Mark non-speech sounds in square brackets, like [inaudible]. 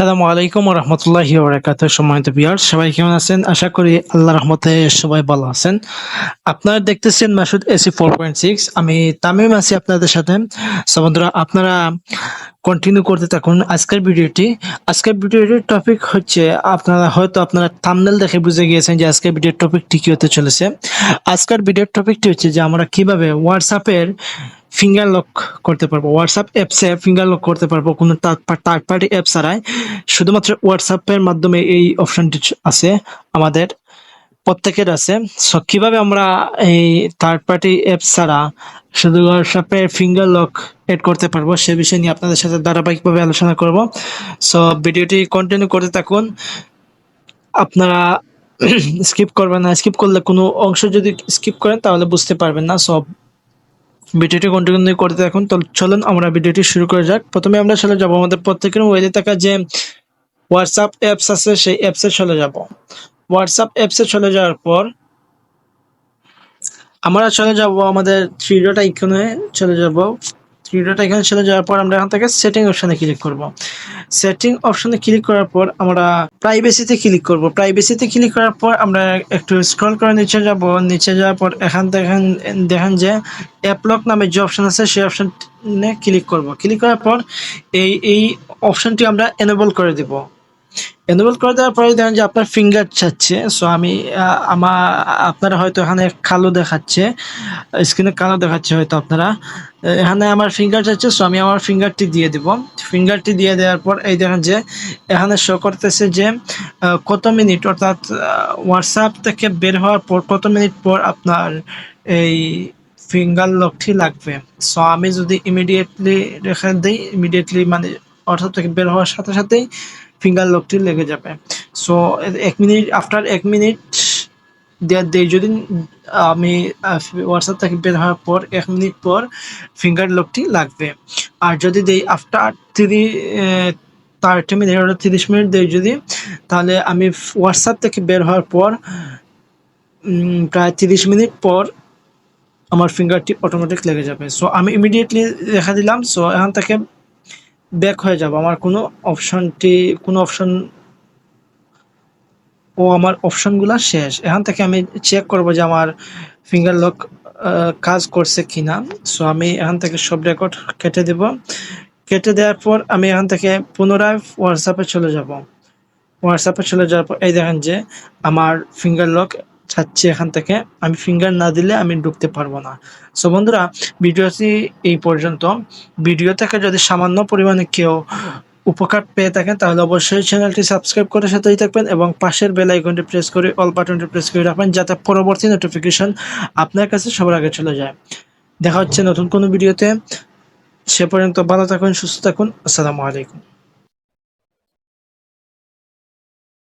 সালামু আলাইকুম রহমতুল্লাহি ওবরাকাত সম্মানিত বিয়ার সবাই কেমন আছেন? আশা করি আল্লাহ রহমতে সবাই ভালো আছেন। আপনারা দেখতেছেন Masud AC four point six. আমি তামিম আছি আপনাদের সাথে। বন্ধুরা, আপনারা কন্টিনিউ করতে থাকুন আজকের ভিডিওটি। আজকের ভিডিওটির টপিক হচ্ছে, আপনারা হয়তো আপনারা থামনেল দেখে বুঝে গিয়েছেন যে আজকের ভিডিওর টপিকটি কি হতে চলেছে। আজকের ভিডিওর টপিকটি হচ্ছে যে আমরা কীভাবে হোয়াটসঅ্যাপের ফিঙ্গার লক করতে পারব। হোয়াটসঅ্যাপ অ্যাপসে ফিঙ্গার লক করতে পারব কোনো থার্ড পার্টি অ্যাপ ছাড়াই। শুধুমাত্র হোয়াটসঅ্যাপের মাধ্যমে এই অপশানটি আছে আমাদের। প্রত্যেকের আছে। সো কীভাবে আমরা এই থার্ড পার্টি অ্যাপ ছাড়া শুধু হোয়াটসঅ্যাপের ফিঙ্গার লক এড করতে পারব সে বিষয় নিয়ে আপনাদের সাথে ধারাবাহিকভাবে আলোচনা করব। সো ভিডিওটি কন্টিনিউ করতে থাকুন। আপনারা [clears throat] স্কিপ করবেন না। স্কিপ করলে কোনো অংশ যদি স্কিপ করেন তাহলে বুঝতে পারবেন না। সব ভিডিওটি কন্টিনিউ করতে থাকুন। তো, চলুন আমরা ভিডিওটি শুরু করে যাক। প্রথমে আমরা চলে যাব আমাদের প্রত্যেকের মোবাইলে থাকা যে হোয়াটসঅ্যাপ অ্যাপস আছে, সেই অ্যাপসে চলে যাব। হোয়াটসঅ্যাপ অ্যাপসে চলে যাওয়ার পর, আমরা চলে যাব আমাদের থ্রি ডট আইকনে চলে যাব। থ্রি ডট আইকনে চলে যাওয়ার পর আমরা এখান থেকে সেটিং অপশানে ক্লিক করব। সেটিং অপশানে ক্লিক করার পর আমরা প্রাইভেসিতে ক্লিক করব। প্রাইভেসিতে ক্লিক করার পর আমরা একটু স্ক্রল করে নিচে যাব। নিচে যাওয়ার পর এখান দেখেন দেখেন যে অ্যাপলক নামে যে অপশন আছে, সেই অপশনে ক্লিক করব। ক্লিক করার পর এই এই অপশনটি আমরা এনেবল করে দিব। এনেবল করে দেওয়ার পরে দেখেন যে আপনার ফিঙ্গার চাচ্ছে। সো আমি আমার আপনারা হয়তো এখানে কালো দেখাচ্ছে স্ক্রিনে কালো দেখাচ্ছে হয়তো আপনারা। এখানে আমার ফিঙ্গার চাচ্ছে সো আমি আমার ফিঙ্গারটি দিয়ে দিব। ফিঙ্গারটি দিয়ে দেওয়ার পর এই দেখেন যে, এখানে শো করতেছে যে কত মিনিট, অর্থাৎ হোয়াটসঅ্যাপ থেকে বের হওয়ার পর কত মিনিট পর আপনার এই ফিঙ্গার লকটি লাগবে। সো আমি যদি ইমিডিয়েটলি রেখে দিই ইমিডিয়েটলি মানে অর্থাৎ থেকে বের হওয়ার সাথে সাথেই ফিঙ্গার লকটি লেগে যাবে। সো এক মিনিট আফটার এক মিনিট দেওয়ার দেই যদি, আমি হোয়াটসঅ্যাপ থেকে বের হওয়ার পর, এক মিনিট পর ফিঙ্গার লকটি লাগবে। আর যদি দেই আফটার থ্রি থার্টি মিনিট তিরিশ মিনিট দেই যদি, তাহলে আমি হোয়াটসঅ্যাপ থেকে বের হওয়ার পর প্রায় তিরিশ মিনিট পর আমার ফিঙ্গারটি অটোমেটিক লেগে যাবে। সো আমি ইমিডিয়েটলি দেখা দিলাম। সো এখান থেকে ব্যাক হয়ে যাব। আমার কোনো অপশনটি কোনো অপশন ও আমার অপশনগুলো শেষ। এখান থেকে আমি চেক করব যে আমার ফিঙ্গার লক কাজ করছে কিনা। সো আমি এখান থেকে সব রেকর্ড কেটে দেব। কেটে দেওয়ার পর আমি এখান থেকে পুনরায় হোয়াটসঅ্যাপে চলে যাব। হোয়াটসঅ্যাপে চলে যাওয়ার পর, এই দেখেন যে আমার ফিঙ্গার লক চাচ্ছে এখান থেকে, আমি ফিঙ্গার না দিলে আমি ঢুকতে পারব না। সো বন্ধুরা, ভিডিওটি এই পর্যন্ত। ভিডিও থেকে যদি সামান্য পরিমাণে কেউ উপকার পেয়ে থাকেন, তাহলে অবশ্যই চ্যানেলটি সাবস্ক্রাইব করে সাথেই থাকবেন এবং পাশের বেল আইকনটি প্রেস করে অল বাটনটি প্রেস করে রাখবেন, যাতে পরবর্তী নোটিফিকেশন আপনার কাছে সবার আগে চলে যায়। দেখা হচ্ছে নতুন কোনো ভিডিওতে। সে পর্যন্ত ভালো থাকুন, সুস্থ থাকুন। আসসালামু আলাইকুম।